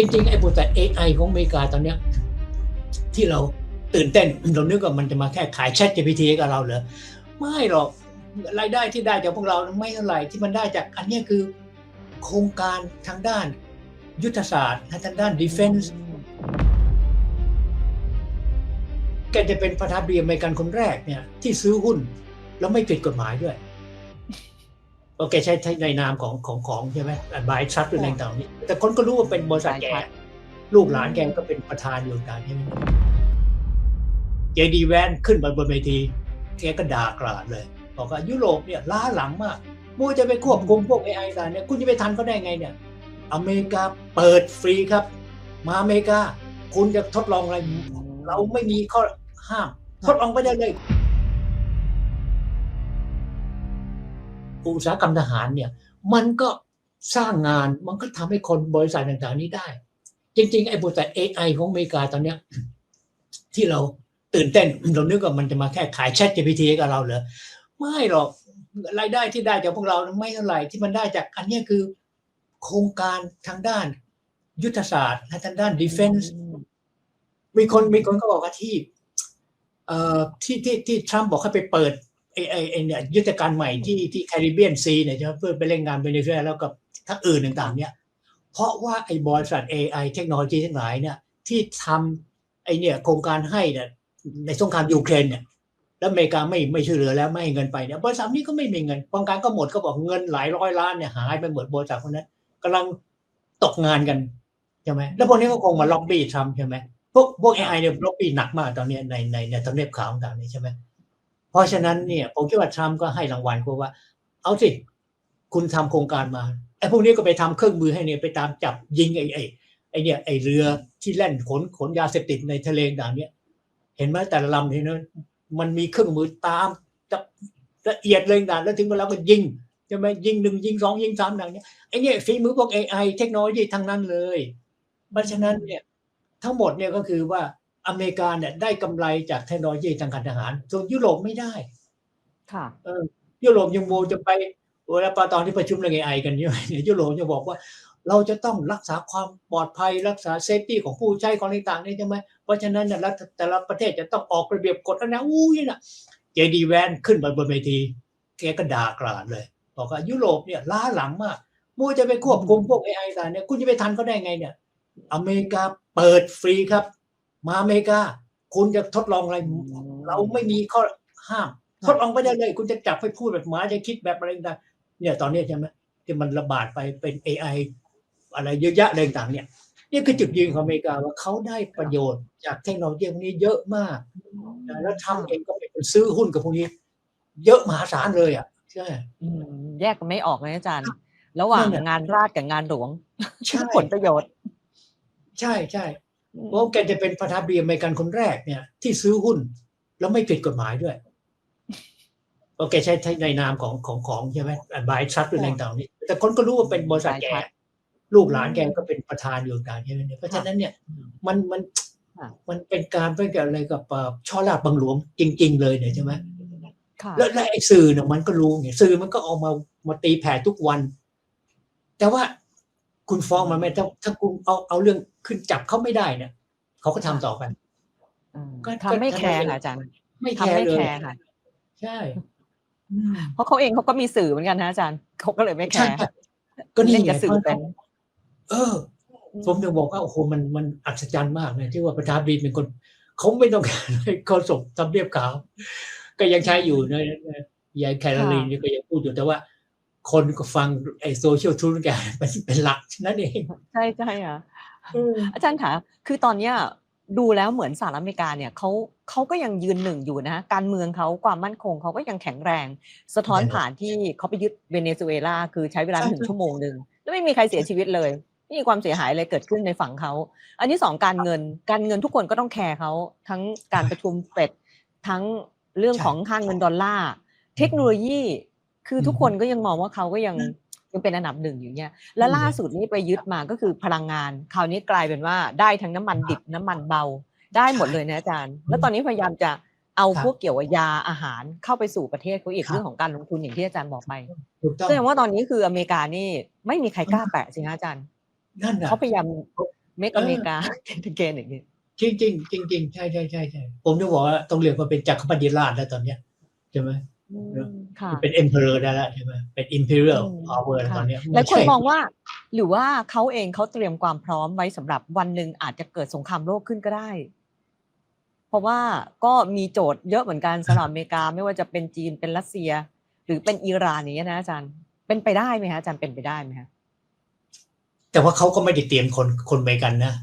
จริงๆ ไอ้บริษัท AI ของอเมริกาตอนเนี้ยที่เราตื่นเต้นเรานึกว่ามันจะมาแค่ขาย Chat GPT ให้กับเราเหรอไม่หรอกรายได้ที่ได้จากพวกเราไม่เท่าไหร่ที่มันได้จากอันนี้คือโครงการทางด้านยุทธศาสตร์ทางด้าน defense แกจะเป็นประธานาธิบดีอเมริกันคนแรกเนี่ยที่ซื้อหุ้นแล้วไม่ผิดกฎหมายด้วย โอเคใช้ในนามของของของใช่ไหมบายชัดหรืออะไรต่างๆนี่แต่คนก็รู้ว่าเป็นบริษัทแกลูกหลานแกก็เป็นประธานอยู่การใช่ไหมเจดีแวนขึ้นมาบนเวทีแกก็ด่ากราดเลยบอกว่ายุโรปเนี่ยล้าหลังมากมูจะไปควบคุมพวก AI ต่างเนี่ยคุณจะไปทันเขาได้ไงเนี่ย อเมริกาเปิดฟรีครับ มาอเมริกา คุณจะทดลองอะไร เราไม่มีข้อห้าม ทดลองไปได้เลย อุตสาหกรรมทหารเนี่ยมันก็สร้างงานมันก็ทำให้คนบริษัทต่างๆนี้ได้ จริงๆ ไอ้บริษัท AI ของอเมริกาตอนเนี้ยที่เราตื่นเต้นเรานึกว่ามันจะมาแค่ขาย Chat GPT ให้กับเราเหรอไม่หรอกรายได้ที่ได้จากพวกเราไม่เท่าไหร่ที่มันได้จากอันเนี้ยคือโครงการทางด้านยุทธศาสตร์และทางด้าน defense มีคนมีคนก็บอกว่าที่เอ่อที่ที่ที่ทรัมป์บอกให้ไปเปิด ไอ้ไอ้ไอ้เนี่ยยุทธการใหม่ที่ที่แคริบเบียนซีเนี่ยใช่ไหมเพื่อไปเล่นงานเวเนซุเอลาแล้วกับทั้งอื่นต่างๆ เนี่ย เพราะว่าไอ้บริษัท AI เทคโนโลยีทั้งหลายเนี่ยที่ทำไอ้เนี่ยโครงการให้เนี่ยในสงครามยูเครนเนี่ยแล้วอเมริกาไม่ไม่ช่วยเหลือแล้วไม่ให้เงินไปเนี่ยบริษัทนี้ก็ไม่มีเงินโครงการก็หมดก็บอกเงินหลายร้อยล้านเนี่ยหายไปหมดบริษัทคนนั้นกำลังตกงานกันใช่ไหมแล้วพวกนี้ก็คงมาล็อบบี้ทรัมป์ใช่ไหมพวกพวก AI เนี่ยล็อบบี้หนักมากตอนนี้ในในในทำเนียบขาวต่างๆนี่ใช่ไหม เพราะฉะนั้นเนี่ยผมคิดว่าทรัมป์ก็ให้รางวัลกูว่า เอาสิ คุณทำโครงการมาไอ้พวกนี้ก็ไปทำเครื่องมือให้เนี่ยไปตามจับยิงไอ้ไอ้ไอ้เนี่ยไอ้เรือที่แล่นขนขนยาเสพติดในทะเลต่างเนี่ยเห็นไหมแต่ละลำเห็นไหมมันมีเครื่องมือตามจับละเอียดเลยต่างแล้วถึงเวลาก็ยิงใช่ไหมยิงหนึ่งยิงสองยิงสามอย่างเนี้ยไอ้เนี่ยฝีมือพวก AI เทคโนโลยีทั้งนั้นเลย เพราะฉะนั้นเนี่ยทั้งหมดเนี่ยก็คือว่า อเมริกาเนี่ยได้กำไรจากเทคโนโลยีทางการทหาร ส่วนยุโรปไม่ได้ ค่ะเออยุโรปยังโมจะไปเวลาตอนที่ประชุมเรื่อง AI กันเนี่ยยุโรปจะบอกว่า เราจะต้องรักษาความปลอดภัยรักษาเซฟตี้ของผู้ใช้ของต่างๆนี่ใช่ไหมเพราะฉะนั้นเนี่ยรัฐแต่ละประเทศจะต้องออกระเบียบกฎแล้วนะอู้ยนะเจดีแวนขึ้นมาบนเวทีแกก็ด่ากราดเลย บอกว่ายุโรปเนี่ยล้าหลังมากมูจะไปควบคุมพวก AI ต่างเนี่ยคุณจะไปทันเขาได้ไงเนี่ย อเมริกาเปิดฟรีครับ มาอเมริกา คุณจะทดลองอะไร เราไม่มีข้อห้าม ทดลองไปได้เลย คุณจะจับไปพูดแบบหมาจะคิดแบบอะไรต่างๆเนี่ยตอนนี้ใช่ไหมที่มันระบาดไปเป็น AI อะไรเยอะแยะอะไรต่างๆเนี่ยนี่คือจุดยืนของอเมริกาว่าเขาได้ประโยชน์จากเทคโนโลยีพวกนี้เยอะมาก แล้วทำเองก็เป็นซื้อหุ้นกับพวกนี้ เยอะมหาศาลเลยอะใช่อืมแยกกันไม่ออกเลยอาจารย์ ระหว่างนั่นน่ะงานราชกับงานหลวงใช่ผลประโยชน์ ใช่ใช่ เพราะแกจะเป็นประธานาธิบดีอเมริกันคนแรกเนี่ย ที่ซื้อหุ้นแล้วไม่ผิดกฎหมายด้วยโอเคใช้ในนามของของของใช่ไหมบายชัดหรืออะไรต่างๆนี่แต่คนก็รู้ว่าเป็นบริษัทแก Buy Trust ลูกหลานแกก็เป็นประธานอยู่การใช่ไหมเนี่ยเพราะฉะนั้นเนี่ยมันมันค่ะมันเป็นการเป็นกับอะไรกับเอ่อช่อลาดบังหลวงจริง ๆ เลยเนี่ยใช่ไหมค่ะแล้วแล้วไอ้สื่อเนี่ยมันก็รู้ไงสื่อมันก็เอามามาตีแผ่ทุกวัน แต่ว่าคุณฟ้องมันไม่ถ้าถ้าคุณเอาเอาเรื่อง ขึ้นจับเขาไม่ได้เนี่ยเขาก็ทำต่อไปอืมก็ทำไม่ก็แคร์ทำไมค่ะอาจารย์ไม่แคทำร์ไม่เลแคยร์ค่ะใช่อืมเพราะเขาเองเขาก็มีสื่อเหมือนกันนะอาจารย์เขาก็เลยไม่แคใช่ร์ใช่ก็นี่เล่นไงกับสื่อเป็นเออ ผมถึงบอกว่าโอ้โหมันมันอัศจรรย์มากเลยที่ว่าประธานาธิบดีเป็นคนเขาไม่ต้องการให้เขาส่งทำเรียบขาว ก็ยังใช้อยู่นะยายแคโรลีนนี่ก็ยังพูดอยู่แต่ว่า คนก็ฟังไอ้โซเชียลทูนแกเป็นเป็นหลักนั่นเอง ใช่ใช่ค่ะ อาจารย์คะคือตอนเนี้ยดูแล้วเหมือนสหรัฐอเมริกาเนี่ยเขาเขาก็ยังยืนหนึ่งอยู่นะการเมืองเขาความมั่นคงเขาก็ยังแข็งแรง สะท้อนแน่นอนผ่านที่เขาไปยึดเวเนซุเอลาคือใช้เวลาใช่ถึงชั่วโมงหนึ่งแล้วไม่มีใครเสียชีวิตเลยไม่มีความเสียหายอะไรเกิดขึ้นในฝั่งเขาอันที่สองการเงินการเงินทุกคนก็ต้องแคร์เขาทั้งการประชุมเฟดทั้งเรื่องใช่ของค่างเงินดอลลาร์เทคโนโลยี คือทุกอืมคนก็ยังมองว่าเขาก็ยัง ยังเป็นอันดับหนึ่งอยู่เนี่ยและอืมล่าสุดนี้ไปยึดมาก็คือพลังงาน คราวนี้กลายเป็นว่าได้ทั้งน้ำมันดิบน้ำมันเบา ได้หมดเลยนะอาจารย์ แล้วตอนนี้พยายามจะเอาครับพวกเกี่ยวกับยาอาหารเข้าไปสู่ประเทศเขาอีกครับเรื่องของการลงทุนอย่างที่อาจารย์บอกไปถูกต้องแสดงว่าตอนนี้คืออเมริกานี่ไม่มีใครกล้าแตะสิฮะอาจารย์นั่นน่ะเขาพยายามเมกเอออเมริกาเกนอย่างนี้จริงจริงจริงจริงๆใช่ใช่ใช่ใช่ผมจะบอกว่าต้องเรียกว่าเป็นจักรพรรดิราชแล้วตอนเนี้ยใช่ไหมอืม เนอะค่ะเป็น emperor ได้แล้วใช่ไหมเป็น imperial อืม power แล้วค่ะตอนเนี้ยหลายคนไใช่มองว่า หรือว่าเขาเองเขาเตรียมความพร้อมไว้สำหรับวันหนึ่งอาจจะเกิดสงครามโลกขึ้นก็ได้ เพราะว่าก็มีโจทย์เยอะเหมือนกันสำหรับอเมริกาไม่ว่าจะเป็นจีนเป็นรัสเซีย หรือเป็นอิหร่านอย่างเงี้ยนะอาจารย์เป็นไปได้ไหมฮะอาจารย์เป็นไปได้ไหมฮะแต่ว่าเขาก็ไม่ได้เตรียมคนคนอเมริกันนะ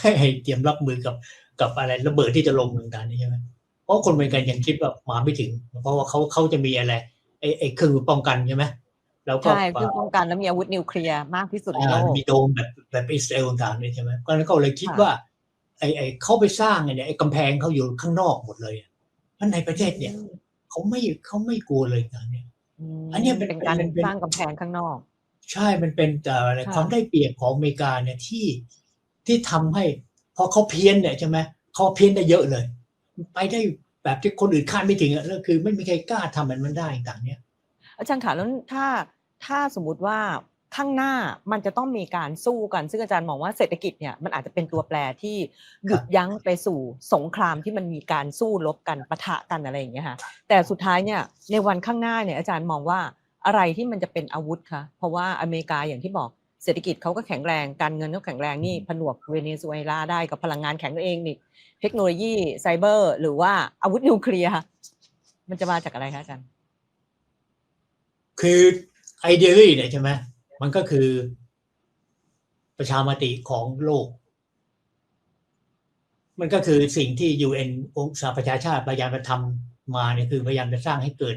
ให้ให้เตรียมรับมือกับกับอะไรระเบิดที่จะลงต่างๆนี่ใช่ไหมเพราะคนอเมริกันยังคิดว่ามาไม่ถึง เพราะว่าเขาเขาจะมีอะไร ไอ้ไอ้เครื่องมือป้องกันใช่ไหมแล้วก็ใช่เพื่อป้องกันและมีอาวุธนิวเคลียร์มากที่สุดในโลอ่ากมีโดมแบบแบบอิสราเอลต่างๆนี่ใช่ไหมก็นั้นก็เลยคิดค่ะว่า ไอ้ไอ้เขาไปสร้างไอ้เนี่ยไอ้กำแพงเขาอยู่ข้างนอกหมดเลยอะเพราะในประเทศเนี่ยเขาไม่เขาไม่กลัวเลยต่างเนี่ยมอันเนี้ยเป็นเป็นการเป็นเป็นสร้างกำแพงข้างนอก ใช่มันเป็นแต่อะไรค่ะความได้เปรียบของอเมริกาเนี่ยที่ที่ทำให้พอเขาเพี้ยนเนี่ยใช่ไหมเขาเพี้ยนได้เยอะเลย ไปได้ แบบที่คนอื่นคาดไม่ถึงอะแล้วคือไม่มีใครกล้าทำแบบมันได้ต่างเนี่ยอาจารย์ค่ะแล้วถ้าถ้าสมมุติว่าข้างหน้ามันจะต้องมีการสู้กัน ซึ่งอาจารย์มองว่าเศรษฐกิจเนี่ยมันอาจจะเป็นตัวแปรที่หยุดยั้งไปสู่สงครามที่มันมีการสู้รบกันปะทะกันอะไรอย่างเงี้ยค่ะแต่สุดท้ายเนี่ยในวันข้างหน้าเนี่ยอาจารย์มองว่าอะไรที่มันจะเป็นอาวุธคะเพราะว่าอเมริกาอย่างที่บอก เศรษฐกิจเขาก็แข็งแรง การเงินเขาแข็งแรงนี่ผนวกเวเนซุเอลาได้กับพลังงานแข็งเองนี่เทคโนโลยีไซเบอร์ หรือว่าอาวุธนิวเคลียร์มันจะมาจากอะไรคะอาจารย์ คือไอเดียลี่เนี่ยใช่ไหมมันก็คือ ประชามติของโลก มันก็คือสิ่งที่ UN องค์สหประชาชาติพยายามจะทำมาเนี่ยคือพยายามจะสร้างให้เกิด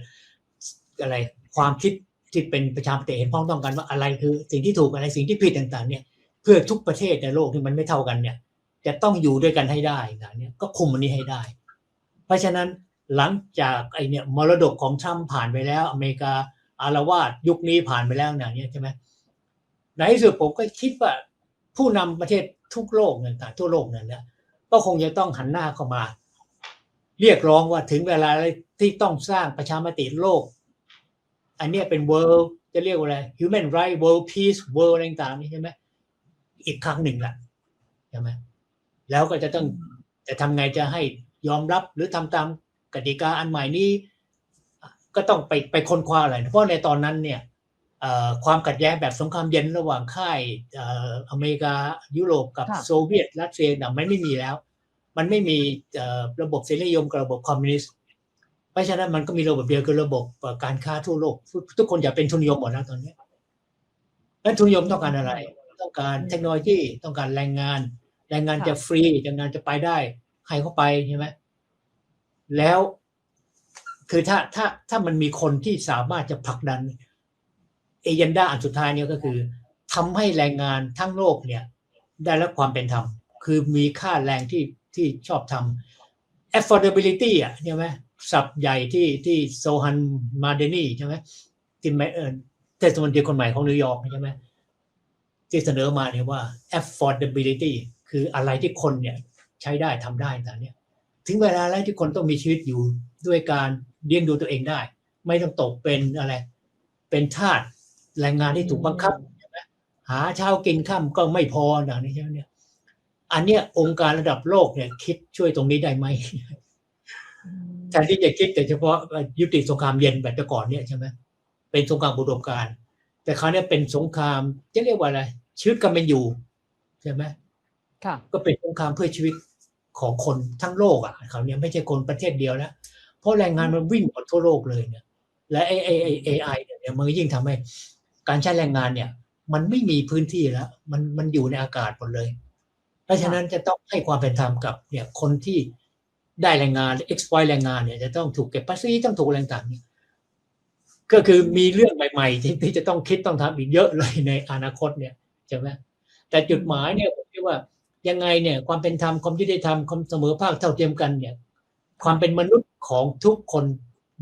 อะไรความคิด ที่เป็นประชามติเห็นพ้องต้องกันว่าอะไรคือสิ่งที่ถูกอะไรสิ่งที่ผิดต่าง ๆ เนี่ยเพื่อทุกประเทศในโลกที่มันไม่เท่ากันเนี่ย จะต้องอยู่ด้วยกันให้ได้นะเนี่ยก็คุมอันนี้ให้ได้ เพราะฉะนั้นหลังจากไอเนี่ยมรดกของทรัมป์ผ่านไปแล้ว อเมริกาอารวาสยุคนี้ผ่านไปแล้วนะเนี่ยใช่ไหมในที่สุดผมก็คิดว่าผู้นำประเทศทุกโลกต่างๆทั่วโลกนั่นแหละก็คงจะต้องหันหน้าเข้ามา เรียกร้องว่าถึงเวลาที่ต้องสร้างประชามติโลก อันเนี้ยเป็น world จะเรียกว่าอะไร human right world peace world อะไรต่างๆนี่ใช่ไหมอีกครั้งหนึ่งแหละใช่ไหมแล้วก็จะต้องจะทำไงจะให้ยอมรับหรือทำตามกติกาอันใหม่นี้ ก็ต้องไปไปค้นคว้าอะไร เพราะในตอนนั้นเนี่ยเอ่อความขัดแย้งแบบสงครามเย็นระหว่างค่ายเอ่ออเมริกายุโรปกับค่ะโซเวียตรัสเซียน่ะมันไม่มีแล้ว มันไม่มีเอ่อระบบเสรีนิยมกับระบบคอมมิวนิสต์ เพราะฉะนั้นมันก็มีระบบเดียวคือระบบเอ่อการค้าทั่วโลก ทุกทุกคนอยากเป็นทุนนิยมหมดแล้วตอนนี้แล้วทุนนิยมต้องการอะไร ต้องการเทคโนโลยีต้องการแรงงาน แรงงานค่ะจะฟรีแรงงานจะไปได้ ใครเข้าไปใช่ไหมแล้วคือถ้าถ้าถ้ามันมีคนที่สามารถจะผลักดันเอเจนดาอันสุดท้ายเนี่ยก็คือทำให้แรงงานทั้งโลกเนี่ย ได้รับความเป็นธรรมคือมีค่าแรงที่ที่ชอบทำ affordability อะใช่ไหม ศัพท์ใหญ่ที่ที่โซฮันมาเดนี่ใช่ไหมที่ไม่เออเทศมนตรีคนใหม่ของนิวยอร์กใช่ไหมที่เสนอมาเนี่ยว่า affordability คืออะไรที่คนเนี่ยใช้ได้ทำได้แต่เนี่ยถึงเวลาแล้วที่คนต้องมีชีวิตอยู่ด้วยการเลี้ยงดูตัวเองได้ ไม่ต้องตกเป็นอะไร เป็นทาสแรงงานที่ถูกบังคับใช่ไหมหาเช้ากินข้ามก็ไม่พออย่านี้ใช่ไหมเนี่ยอันเนี้ยองค์การระดับโลกเนี่ยคิดช่วยตรงนี้ได้ไหม แทนที่จะคิดแต่เฉพาะยุติสงครามเย็นแบบแต่ก่อนเนี่ยใช่ไหมเป็นสงครามบุรมการณ์แต่คราวเนี้ยเป็นสงครามจะเรียกว่าอะไรชีวิตกันเป็นอยู่ใช่ไหมค่ะ ก็เป็นสงครามเพื่อชีวิตของคนทั้งโลกอะคราวเนี้ยไม่ใช่คนประเทศเดียวแล้วเพราะแรงงานมันวิ่งหมดทั่วโลกเลยเนี่ย และไอไอไอเอไอเนี่ยมันก็ยิ่งทำให้การใช้แรงงานเนี่ย มันไม่มีพื้นที่แล้ว มันมันอยู่ในอากาศหมดเลย เพราะฉะนั้นจะต้องให้ความเป็นธรรมกับเนี่ยคนที่ ได้แรงงาน exploit แรงงานเนี่ยจะต้องถูกเก็บภาษีต้องถูกอะไรต่างๆเนี่ยก็คือมีเรื่องใหม่ๆที่ที่จะต้องคิดต้องทำอีกเยอะเลยในอนาคตเนี่ยใช่ไหมแต่จุดหมายเนี่ยผมคิดว่ายังไงเนี่ยความเป็นธรรมความยุติธรรมความเสมอภาคเท่าเทียมกันเนี่ยความเป็นมนุษย์ของทุกคน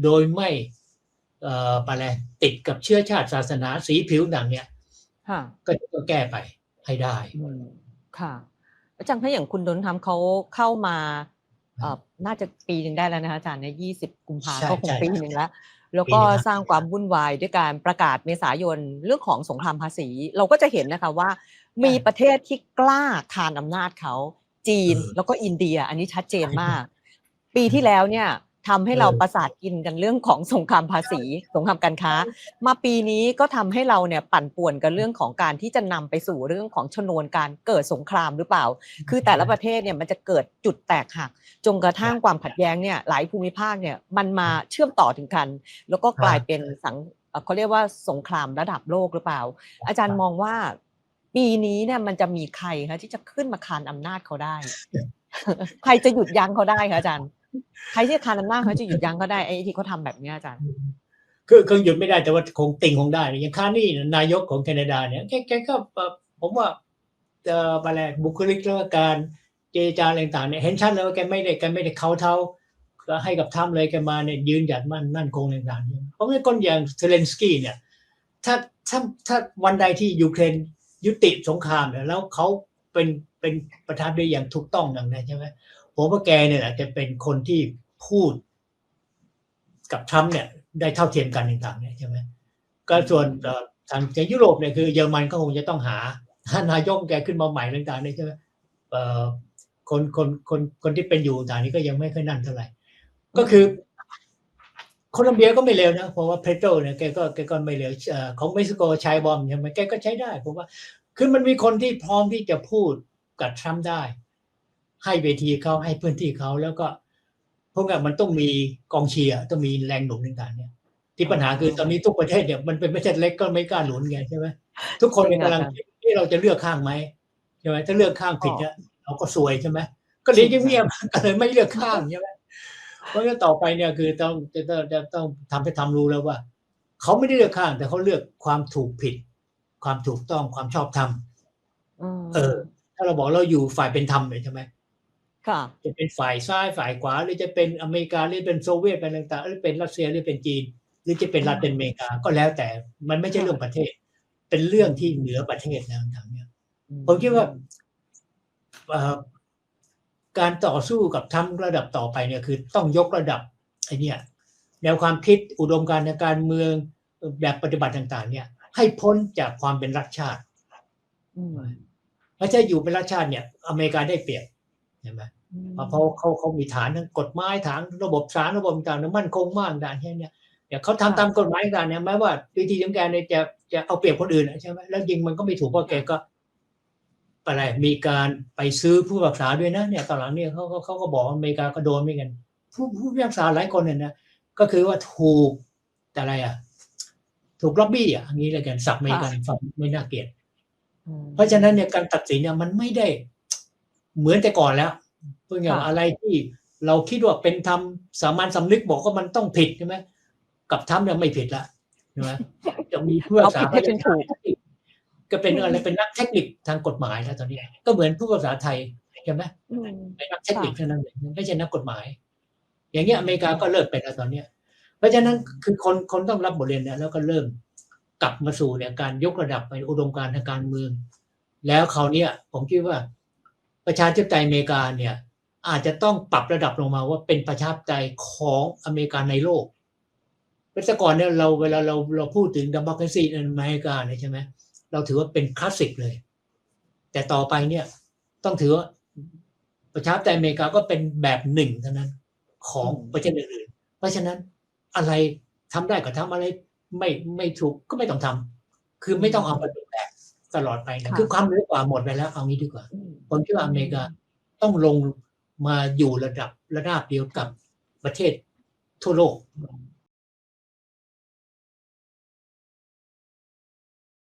โดยไม่เอ่ออะไรติดกับเชื้อชาติศาสนาสีผิวหนังเนี่ยค่ะก็จะต้องแก้ไปให้ได้อืมค่ะอาจารย์ถ้าอย่างคุณดนทำเขาเข้ามาเอ่อ น่าจะปีหนึ่งได้แล้วนะคะอาจารย์ในยี่สิบกุมภาใช่ก็คงใช่ปีหนึ่งแล้ว แล้วก็ปีหนึ่งแล้วสร้างความวุ่นวายด้วยการประกาศเมษายนเรื่องของสงครามภาษี เราก็จะเห็นนะคะว่า มีประเทศที่กล้าคานอำนาจเขาจีนเออแล้วก็อินเดีย อันนี้ชัดเจนใช่มาก ปีที่แล้วเนี่ย ทำให้เราเออประสาทกินกันเรื่องของสงครามภาษี สงครามการค้า มาปีนี้ก็ทำให้เราเนี่ยปั่นป่วนกันเรื่องของการที่จะนำไปสู่เรื่องของชนวนการเกิดสงครามหรือเปล่า คือแต่ละประเทศเนี่ยมันจะเกิดจุดแตกหักจนกระทั่งความขัดแย้งเนี่ยหลายภูมิภาคเนี่ยมันมาเชื่อมต่อถึงกัน แล้วก็กลายเป็นสังเอ่อเขาเรียกว่าสงครามระดับโลกหรือเปล่า อาจารย์มองว่าปีนี้เนี่ยมันจะมีใครคะที่จะขึ้นมาคานอำนาจเขาได้ ใครจะหยุดยั้งเขาได้คะอาจารย์ ใครที่คานอำนาจเขาจะหยุดยั้งเขาได้ไอ้ที่เขาทำแบบนี้อาจารย์คือคือหยุดไม่ได้แต่ว่าคงติงคงได้อย่างคานี่นายกของแคนาดาเนี่ยแกแกก็ผมว่าเอ่ออะไรบุคลิกแล้วการเจรจาอะไรต่างเนี่ยเห็นชัดเลยว่าแกไม่ได้แกไม่ได้เขาเท้าให้กับทรัมเลยแกมาเนี่ยยืนหยัดมั่นมั่นคงต่างๆเพราะว่าคนอย่างเซเลนสกี้เนี่ยถ้าถ้าถ้าวันใดที่ยูเครนยุติสงครามเนี่ยแล้วเขาเป็นเป็นประธานาธิบดีอย่างถูกต้องดังนั้นใช่ไหม ผมว่าแกเนี่ยแหละจะเป็นคนที่พูดกับทรัมป์เนี่ย ได้เท่าเทียมกันต่างๆเนี่ยใช่ไหมก็ส่วนทางยุโรปเนี่ยคือเยอรมันก็คงจะต้องหาหานายกแกขึ้นมาใหม่ต่างๆเนี่ยใช่ไหมคนคนคนคนที่เป็นอยู่ต่างนี้ก็ยังไม่ค่อยนั่นเท่าไหร่ ก็คือโคลัมเบียก็ไม่เลวนะ เพราะว่าเพโตรเนี่ยแกก็แกก็ไม่เลวของเม็กซิโกใช้บอมใช่ไหมแกก็ใช้ได้ผมว่า คือมันมีคนที่พร้อมที่จะพูดกับทรัมป์ได้ ให้เวทีเขาให้พื้นที่เขาแล้วก็พวกนั้นมันต้องมีกองเชียร์ต้องมีแรงหนุนต่างๆเนี่ยที่ปัญหาคือตอนนี้ทุกประเทศเนี่ยมันเป็นประเทศเล็กก็ไม่กล้าหนุนไงใช่ไหมทุกคนเนี่ยกำลังคิดที่เราจะเลือกข้างไหมใช่ไหมถ้าเลือกข้างผิดเนี่ยเราก็ซวยใช่ไหมก็เลยเงียบๆก็เลยไม่เลือกข้างใช่ไหมเพราะฉะนั้นต่อไปเนี่ยคือต้องจะต้องจะต้องทำให้ทำรู้แล้วว่าเขาไม่ได้เลือกข้าง แต่เขาเลือกความถูกผิด ความถูกต้องความชอบธรรมมเออ ถ้าเราบอกเราอยู่ฝ่ายเป็นธรรมเลยใช่ไหมค่ะ จะเป็นฝ่ายซ้ายฝ่ายขวาหรือจะเป็นอเมริกาหรือเป็นโซเวียตเป็นต่างๆหรือเป็นรัสเซียหรือเป็นจีน หรือจะเป็นลาตินอเมริกาก็แล้วแต่มันไม่ใช่เรื่องประเทศ เป็นเรื่องที่เหนือประเทศนะทางเนี้ยผมคิดว่าเอ่อการต่อสู้กับทำระดับต่อไปเนี่ยคือต้องยกระดับไอ้เนี่ยแนวความคิดอุดมการณ์ทางการเมืองแบบปฏิบัติต่าง ๆ เนี่ย ให้พ้นจากความเป็นรัฐชาติอืมไม่ใช่อยู่เป็นรัฐชาติเนี่ย อเมริกาได้เปรียบเห็นไหม เพราะเขาเขาเขามีฐานทั้งกฎหมายฐานระบบศาลระบบต่างๆเนี่ยมั่นคงมากด่านแค่เนี้ยเนี่ยเขาทำตามกฎหมายต่างๆเนี่ยแม้ว่าวิธีของแกเนี่ยจะจะเอาเปรียบคนอื่นนะใช่ไหมแล้วยิงมันก็ไม่ถูกเพราะแกก็อะไรมีการไปซื้อผู้พิพากษาด้วยนะเนี่ยตอนหลังเนี่ยเขาเขาเขาก็บอกว่าอเมริกาก็โดนเหมือนกัน ผู้ผู้พิพากษาหลายคนเนี่ยนะก็คือว่าถูกแต่อะไรอะ ถูกล็อบบี้อะอย่างนี้เลยกันสับไม่กันฟังไม่น่าเกลียดอืมเพราะฉะนั้นเนี่ยการตัดสินเนี่ยมันไม่ได้เหมือนแต่ก่อนแล้ว เพื่ออย่างค่ะอะไรที่เราคิดว่าเป็นธรรมสามัญสำนึกบอกว่ามันต้องผิดใช่ไหมกับธรรมเนี่ยไม่ผิดละใช่ไหมจะมีเพื่อเอาสาผิดให้เป็นถูกก็เป็นอะไรเป็นนักเทคนิคทางกฎหมายแล้วตอนนี้ ก็เหมือนผู้ภาษาไทยใช่ไหมอืมเป็นนักเทคนิคเท่านั้นเองไม่ใช่นักกฎหมาย อย่างเงี้ยอเมริกาก็เลิกไปแล้วตอนเนี้ย เพราะฉะนั้นคือคนคนต้องรับบทเรียนเนี่ยแล้วก็เริ่มกลับมาสู่เนี่ยการยกระดับไปอุดมการณ์ทางการเมือง แล้วคราวเนี้ยผมคิดว่า ประชาธิปไตยอเมริกาเนี่ยอาจจะต้องปรับระดับลงมาว่าเป็นประชาธิปไตยของอเมริกาในโลกเพราะแต่ก่อนเนี่ยเราเวลาเราเราพูดถึงดัมบัคซีในอเมริกาเนี่ยใช่ไหมเราถือว่าเป็นคลาสสิกเลย แต่ต่อไปเนี่ยต้องถือว่าประชาธิปไตยอเมริกาก็เป็นแบบหนึ่งเท่านั้นของประเทศอื่นๆเพราะฉะนั้นอะไรทำได้ก็ทำอะไรไม่ไม่ถูกก็ไม่ต้องทำคือไม่ต้องเอามาเป็นแบบ ตลอดไปนะค่ะคือความเหนือกว่าหมดไปแล้วเอางี้ดีกว่าอืมผมคิดว่าอเมริกาต้องลงมาอยู่ระดับระดับเดียวกับประเทศทั่วโลก